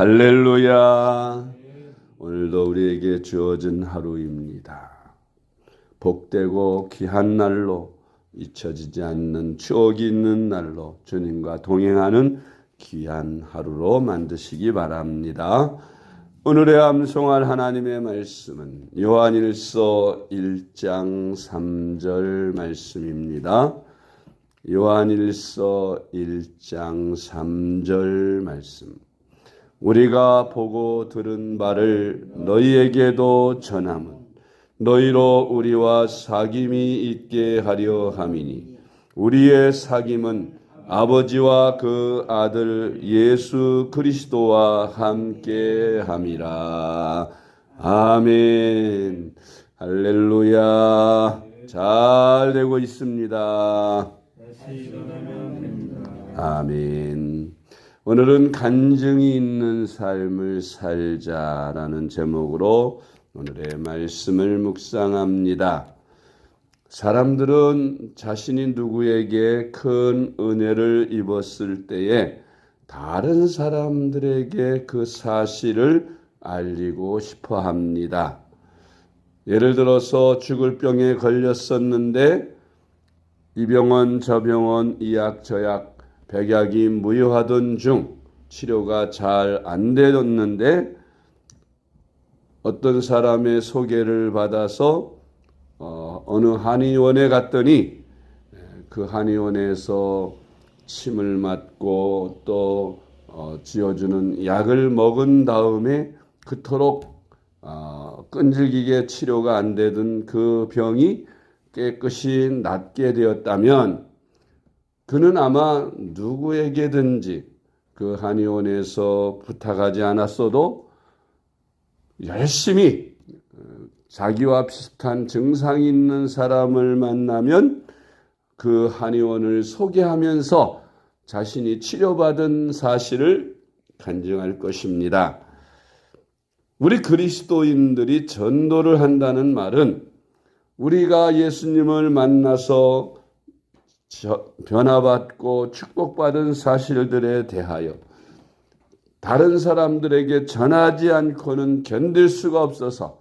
할렐루야. 오늘도 우리에게 주어진 하루입니다. 복되고 귀한 날로 잊혀지지 않는 추억이 있는 날로 주님과 동행하는 귀한 하루로 만드시기 바랍니다. 오늘의 암송할 하나님의 말씀은 요한일서 1장 3절 말씀입니다. 요한일서 1장 3절 말씀. 우리가 보고 들은 바를 너희에게도 전함은 너희로 우리와 사귐이 있게 하려 함이니 우리의 사귐은 아버지와 그 아들 예수 그리스도와 함께 함이라. 아멘. 할렐루야. 잘 되고 있습니다. 아멘. 오늘은 간증이 있는 삶을 살자라는 제목으로 오늘의 말씀을 묵상합니다. 사람들은 자신이 누구에게 큰 은혜를 입었을 때에 다른 사람들에게 그 사실을 알리고 싶어 합니다. 예를 들어서 죽을 병에 걸렸었는데 이 병원 저 병원 이 약 저약 백약이 무효하던 중 치료가 잘 안 되었는데 어떤 사람의 소개를 받아서 어, 어느 한의원에 갔더니 그 한의원에서 침을 맞고 또 어, 지어주는 약을 먹은 다음에 그토록 어, 끈질기게 치료가 안 되던 그 병이 깨끗이 낫게 되었다면 그는 아마 누구에게든지 그 한의원에서 부탁하지 않았어도 열심히 자기와 비슷한 증상이 있는 사람을 만나면 그 한의원을 소개하면서 자신이 치료받은 사실을 간증할 것입니다. 우리 그리스도인들이 전도를 한다는 말은 우리가 예수님을 만나서 변화받고 축복받은 사실들에 대하여 다른 사람들에게 전하지 않고는 견딜 수가 없어서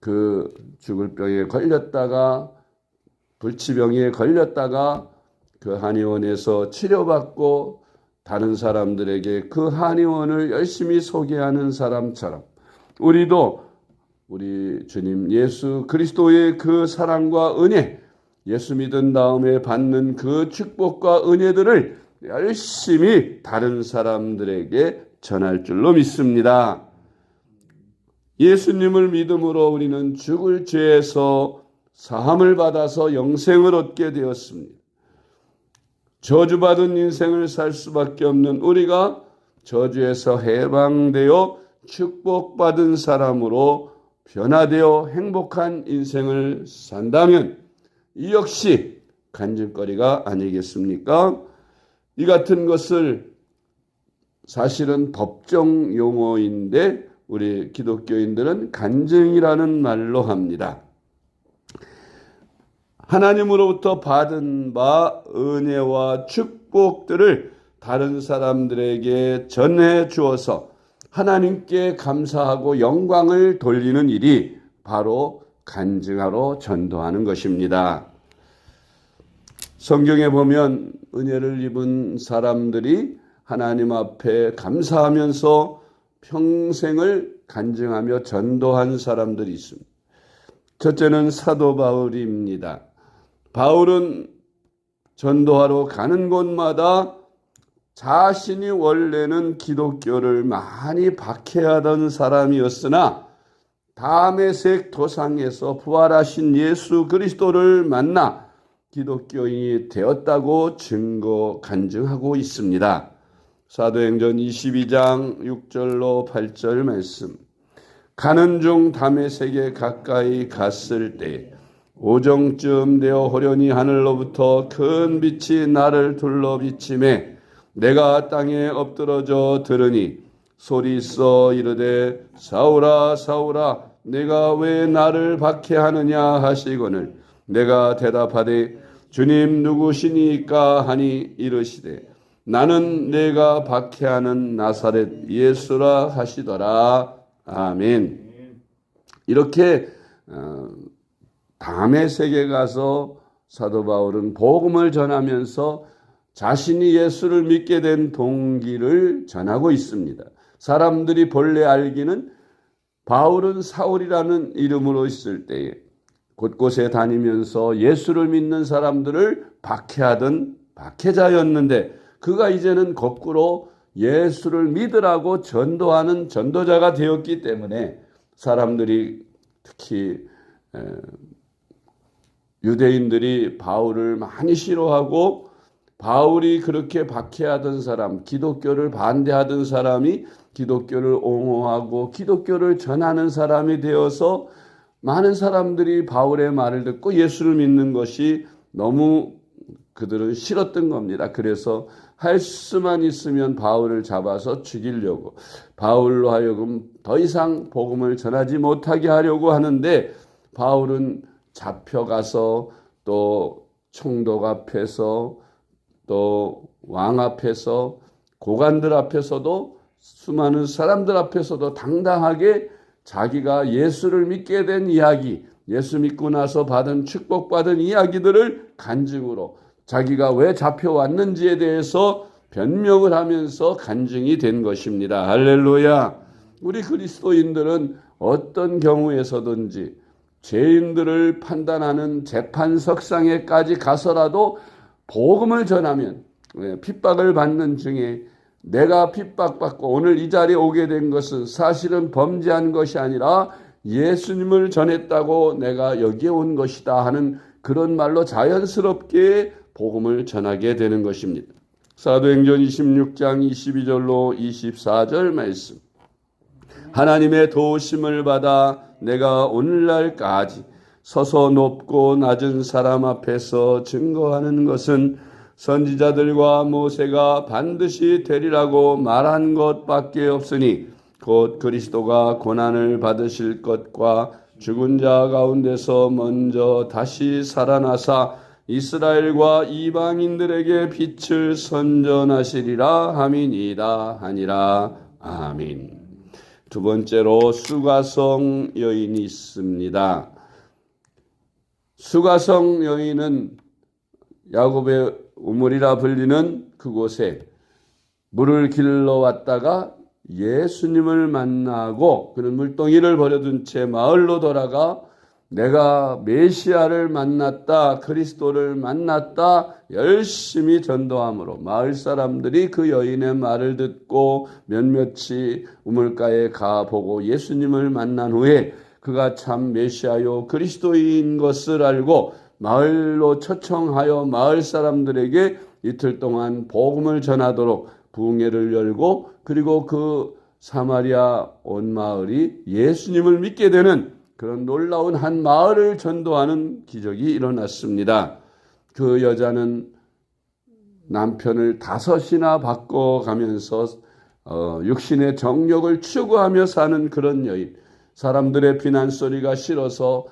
그 죽을 병에 걸렸다가 불치병에 걸렸다가 그 한의원에서 치료받고 다른 사람들에게 그 한의원을 열심히 소개하는 사람처럼 우리도 우리 주님 예수 그리스도의 그 사랑과 은혜, 예수 믿은 다음에 받는 그 축복과 은혜들을 열심히 다른 사람들에게 전할 줄로 믿습니다. 예수님을 믿음으로 우리는 죽을 죄에서 사함을 받아서 영생을 얻게 되었습니다. 저주받은 인생을 살 수밖에 없는 우리가 저주에서 해방되어 축복받은 사람으로 변화되어 행복한 인생을 산다면 이 역시 간증거리가 아니겠습니까? 이 같은 것을 사실은 법정 용어인데 우리 기독교인들은 간증이라는 말로 합니다. 하나님으로부터 받은 바 은혜와 축복들을 다른 사람들에게 전해 주어서 하나님께 감사하고 영광을 돌리는 일이 바로 간증하러 전도하는 것입니다. 성경에 보면 은혜를 입은 사람들이 하나님 앞에 감사하면서 평생을 간증하며 전도한 사람들이 있습니다. 첫째는 사도 바울입니다. 바울은 전도하러 가는 곳마다 자신이 원래는 기독교를 많이 박해하던 사람이었으나 다메섹 도상에서 부활하신 예수 그리스도를 만나 기독교인이 되었다고 증거 간증하고 있습니다. 사도행전 22장 6절로 8절 말씀. 가는 중 다메섹에 가까이 갔을 때 오정쯤 되어 호련히 하늘로부터 큰 빛이 나를 둘러 비침에 내가 땅에 엎드러져 들으니 소리 있어 이르되 사울아 사울아 내가 왜 나를 박해하느냐 하시거늘 내가 대답하되 주님 누구시니까 하니 이르시되 나는 내가 박해하는 나사렛 예수라 하시더라. 아멘. 이렇게 어, 담의 세계 가서 사도 바울은 복음을 전하면서 자신이 예수를 믿게 된 동기를 전하고 있습니다. 사람들이 본래 알기는 바울은 사울이라는 이름으로 있을 때에 곳곳에 다니면서 예수를 믿는 사람들을 박해하던 박해자였는데 그가 이제는 거꾸로 예수를 믿으라고 전도하는 전도자가 되었기 때문에 사람들이 특히 유대인들이 바울을 많이 싫어하고 바울이 그렇게 박해하던 사람, 기독교를 반대하던 사람이 기독교를 옹호하고 기독교를 전하는 사람이 되어서 많은 사람들이 바울의 말을 듣고 예수를 믿는 것이 너무 그들은 싫었던 겁니다. 그래서 할 수만 있으면 바울을 잡아서 죽이려고 바울로 하여금 더 이상 복음을 전하지 못하게 하려고 하는데 바울은 잡혀가서 또 총독 앞에서 또 왕 앞에서 고관들 앞에서도 수많은 사람들 앞에서도 당당하게 자기가 예수를 믿게 된 이야기, 예수 믿고 나서 받은 축복받은 이야기들을 간증으로 자기가 왜 잡혀왔는지에 대해서 변명을 하면서 간증이 된 것입니다. 할렐루야. 우리 그리스도인들은 어떤 경우에서든지 죄인들을 판단하는 재판석상에까지 가서라도 복음을 전하면 예, 핍박을 받는 중에 내가 핍박받고 오늘 이 자리에 오게 된 것은 사실은 범죄한 것이 아니라 예수님을 전했다고 내가 여기에 온 것이다 하는 그런 말로 자연스럽게 복음을 전하게 되는 것입니다. 사도행전 26장 22절로 24절 말씀. 하나님의 도우심을 받아 내가 오늘날까지 서서 높고 낮은 사람 앞에서 증거하는 것은 선지자들과 모세가 반드시 되리라고 말한 것밖에 없으니 곧 그리스도가 고난을 받으실 것과 죽은 자 가운데서 먼저 다시 살아나사 이스라엘과 이방인들에게 빛을 선전하시리라 함이니이다 하니라 아멘. 두 번째로 수가성 여인이 있습니다. 수가성 여인은 야곱의 우물이라 불리는 그곳에 물을 길러 왔다가 예수님을 만나고 그는 물동이를 버려둔 채 마을로 돌아가 내가 메시아를 만났다, 그리스도를 만났다, 열심히 전도함으로 마을 사람들이 그 여인의 말을 듣고 몇몇이 우물가에 가 보고 예수님을 만난 후에 그가 참 메시아요 그리스도인 것을 알고 마을로 초청하여 마을 사람들에게 이틀 동안 복음을 전하도록 부흥회를 열고 그리고 그 사마리아 온 마을이 예수님을 믿게 되는 그런 놀라운 한 마을을 전도하는 기적이 일어났습니다. 그 여자는 남편을 다섯이나 바꿔가면서 어, 육신의 정력을 추구하며 사는 그런 여인. 사람들의 비난 소리가 싫어서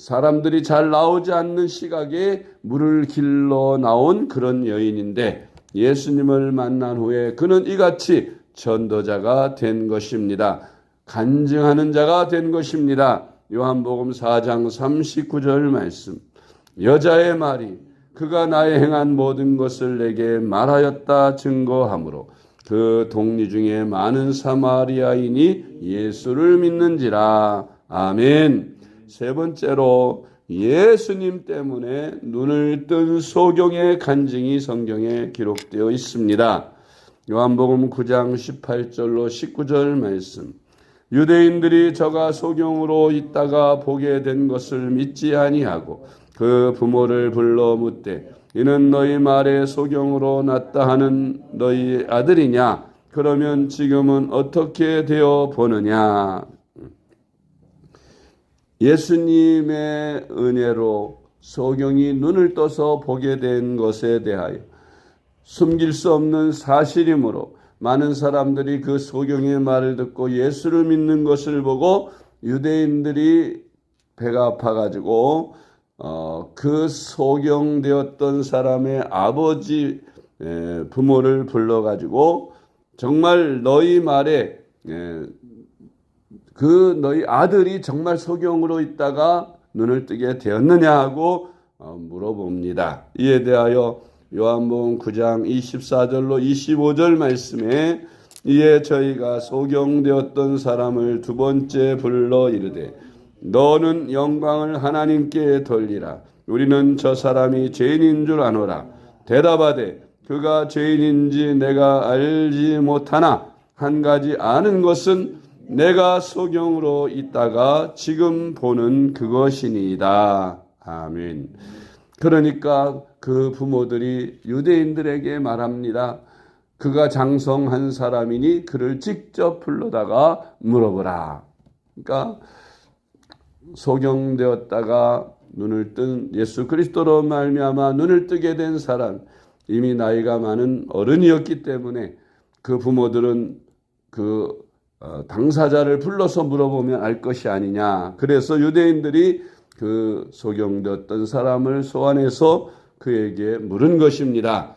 사람들이 잘 나오지 않는 시각에 물을 길러 나온 그런 여인인데 예수님을 만난 후에 그는 이같이 전도자가 된 것입니다. 간증하는 자가 된 것입니다. 요한복음 4장 39절 말씀. 여자의 말이 그가 나의 행한 모든 것을 내게 말하였다 증거하므로 그 동리 중에 많은 사마리아인이 예수를 믿는지라. 아멘. 세 번째로 예수님 때문에 눈을 뜬 소경의 간증이 성경에 기록되어 있습니다. 요한복음 9장 18절로 19절 말씀. 유대인들이 저가 소경으로 있다가 보게 된 것을 믿지 아니하고 그 부모를 불러 묻되 이는 너희 말에 소경으로 났다 하는 너희 아들이냐? 그러면 지금은 어떻게 되어 보느냐? 예수님의 은혜로 소경이 눈을 떠서 보게 된 것에 대하여 숨길 수 없는 사실이므로 많은 사람들이 그 소경의 말을 듣고 예수를 믿는 것을 보고 유대인들이 배가 아파가지고 어, 그 소경되었던 사람의 아버지 에, 부모를 불러가지고 정말 너희 말에 에, 그 너희 아들이 정말 소경으로 있다가 눈을 뜨게 되었느냐 하고 어, 물어봅니다. 이에 대하여 요한복음 9장 24절로 25절 말씀에 이에 저희가 소경되었던 사람을 두 번째 불러 이르되 너는 영광을 하나님께 돌리라 우리는 저 사람이 죄인인 줄 아노라 대답하되 그가 죄인인지 내가 알지 못하나 한 가지 아는 것은 내가 소경으로 있다가 지금 보는 그것이니이다. 아멘. 그러니까 그 부모들이 유대인들에게 말합니다. 그가 장성한 사람이니 그를 직접 불러다가 물어보라. 그러니까 소경되었다가 눈을 뜬 예수 그리스도로 말미암아 눈을 뜨게 된 사람 이미 나이가 많은 어른이었기 때문에 그 부모들은 그 어, 당사자를 불러서 물어보면 알 것이 아니냐. 그래서 유대인들이 그 소경되었던 사람을 소환해서 그에게 물은 것입니다.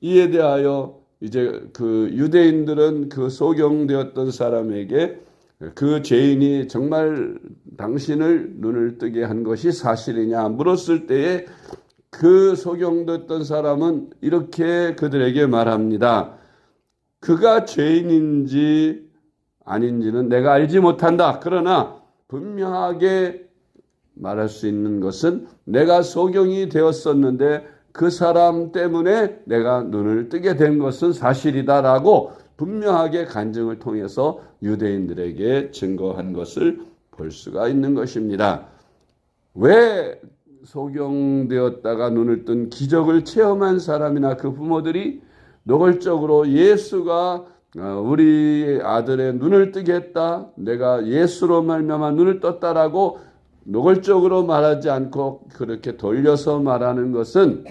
이에 대하여 이제 그 유대인들은 그 소경되었던 사람에게 그 죄인이 정말 당신을 눈을 뜨게 한 것이 사실이냐 물었을 때에 그 소경됐던 사람은 이렇게 그들에게 말합니다. 그가 죄인인지 아닌지는 내가 알지 못한다. 그러나 분명하게 말할 수 있는 것은 내가 소경이 되었었는데 그 사람 때문에 내가 눈을 뜨게 된 것은 사실이다라고 분명하게 간증을 통해서 유대인들에게 증거한 것을 볼 수가 있는 것입니다. 왜 소경되었다가 눈을 뜬 기적을 체험한 사람이나 그 부모들이 노골적으로 예수가 어, 우리 아들의 눈을 뜨게 했다. 내가 예수로 말미암아 눈을 떴다라고 노골적으로 말하지 않고 그렇게 돌려서 말하는 것은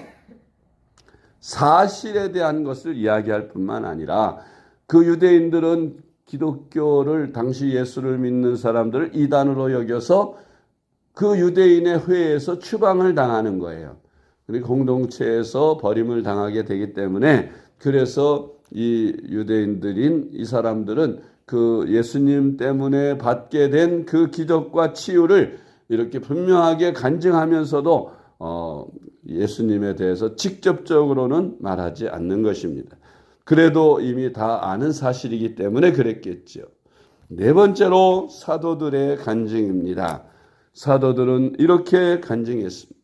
사실에 대한 것을 이야기할 뿐만 아니라 그 유대인들은 기독교를 당시 예수를 믿는 사람들을 이단으로 여겨서 그 유대인의 회에서 추방을 당하는 거예요. 그리고 공동체에서 버림을 당하게 되기 때문에 그래서 이 유대인들인 이 사람들은 그 예수님 때문에 받게 된 그 기적과 치유를 이렇게 분명하게 간증하면서도 어, 예수님에 대해서 직접적으로는 말하지 않는 것입니다. 그래도 이미 다 아는 사실이기 때문에 그랬겠죠. 네 번째로 사도들의 간증입니다. 사도들은 이렇게 간증했습니다.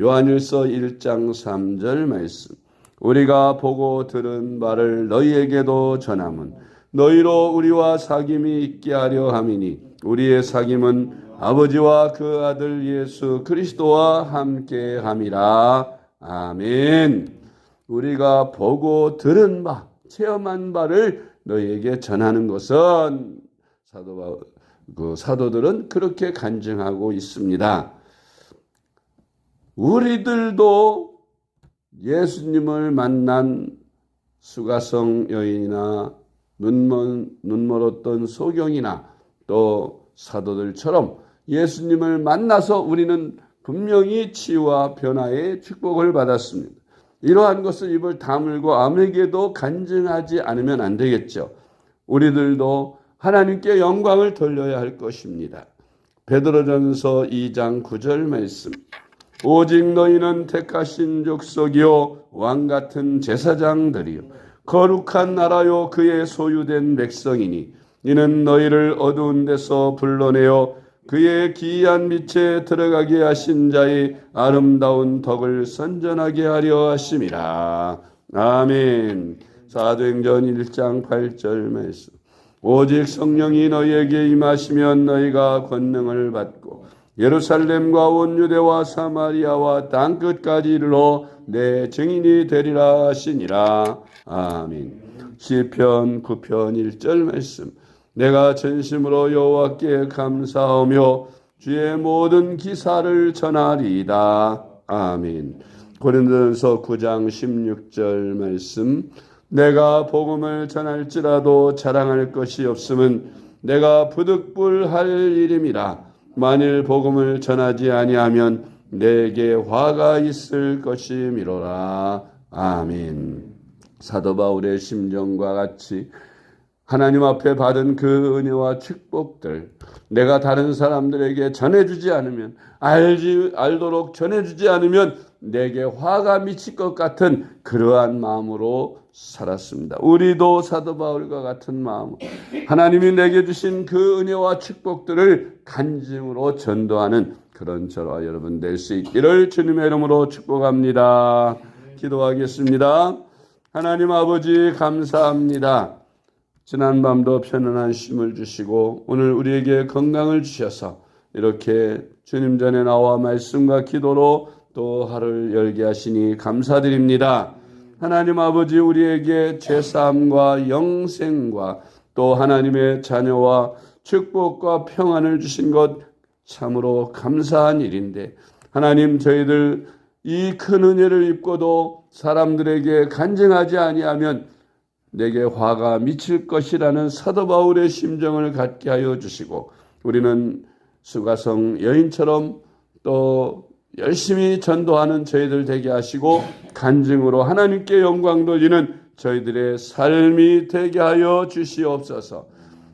요한일서 1장 3절 말씀. 우리가 보고 들은 말을 너희에게도 전함은 너희로 우리와 사귐이 있게 하려 함이니 우리의 사귐은 아버지와 그 아들 예수 그리스도와 함께 함이라. 아멘. 우리가 보고 들은 바, 체험한 바를 너희에게 전하는 것은 사도 그 사도들은 그렇게 간증하고 있습니다. 우리들도 예수님을 만난 수가성 여인이나 눈먼, 눈멀었던 소경이나 또 사도들처럼 예수님을 만나서 우리는 분명히 치유와 변화의 축복을 받았습니다. 이러한 것을 입을 다물고 아무에게도 간증하지 않으면 안 되겠죠. 우리들도 하나님께 영광을 돌려야 할 것입니다. 베드로전서 2장 9절 말씀. 오직 너희는 택하신 족속이요 왕 같은 제사장들이요 거룩한 나라요 그의 소유된 백성이니 이는 너희를 어두운 데서 불러내어 그의 기이한 빛에 들어가게 하신 자의 아름다운 덕을 선전하게 하려 하심이라. 아멘. 사도행전 1장 8절 말씀. 오직 성령이 너희에게 임하시면 너희가 권능을 받고 예루살렘과 온 유대와 사마리아와 땅 끝까지 이르러 내 증인이 되리라 하시니라. 아멘. 시편 9편 1절 말씀. 내가 전심으로 여호와께 감사하며 주의 모든 기사를 전하리이다. 아멘. 고린도전서 9장 16절 말씀. 내가 복음을 전할지라도 자랑할 것이 없음은 내가 부득불할 일임이라. 만일 복음을 전하지 아니하면 내게 화가 있을 것이미로라. 아멘. 사도 바울의 심정과 같이 하나님 앞에 받은 그 은혜와 축복들 내가 다른 사람들에게 전해주지 않으면 알지 알도록 전해주지 않으면 내게 화가 미칠 것 같은 그러한 마음으로 살았습니다. 우리도 사도 바울과 같은 마음 하나님이 내게 주신 그 은혜와 축복들을 간증으로 전도하는 그런 저와 여러분 될 수 있기를 주님의 이름으로 축복합니다. 기도하겠습니다. 하나님 아버지 감사합니다. 지난밤도 편안한 쉼을 주시고 오늘 우리에게 건강을 주셔서 이렇게 주님 전에 나와 말씀과 기도로 또 하루를 열게 하시니 감사드립니다. 하나님 아버지 우리에게 제사함과 영생과 또 하나님의 자녀와 축복과 평안을 주신 것 참으로 감사한 일인데 하나님 저희들 이 큰 은혜를 입고도 사람들에게 간증하지 아니하면 내게 화가 미칠 것이라는 사도 바울의 심정을 갖게 하여 주시고 우리는 수가성 여인처럼 또 열심히 전도하는 저희들 되게 하시고 간증으로 하나님께 영광 돌리는 저희들의 삶이 되게 하여 주시옵소서.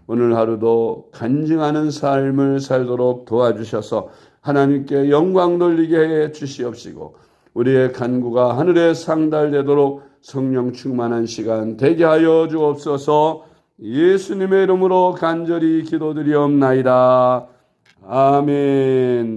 오늘 하루도 간증하는 삶을 살도록 도와주셔서 하나님께 영광 돌리게 해 주시옵시고 우리의 간구가 하늘에 상달되도록 성령 충만한 시간 되게 하여 주옵소서 예수님의 이름으로 간절히 기도드리옵나이다. 아멘.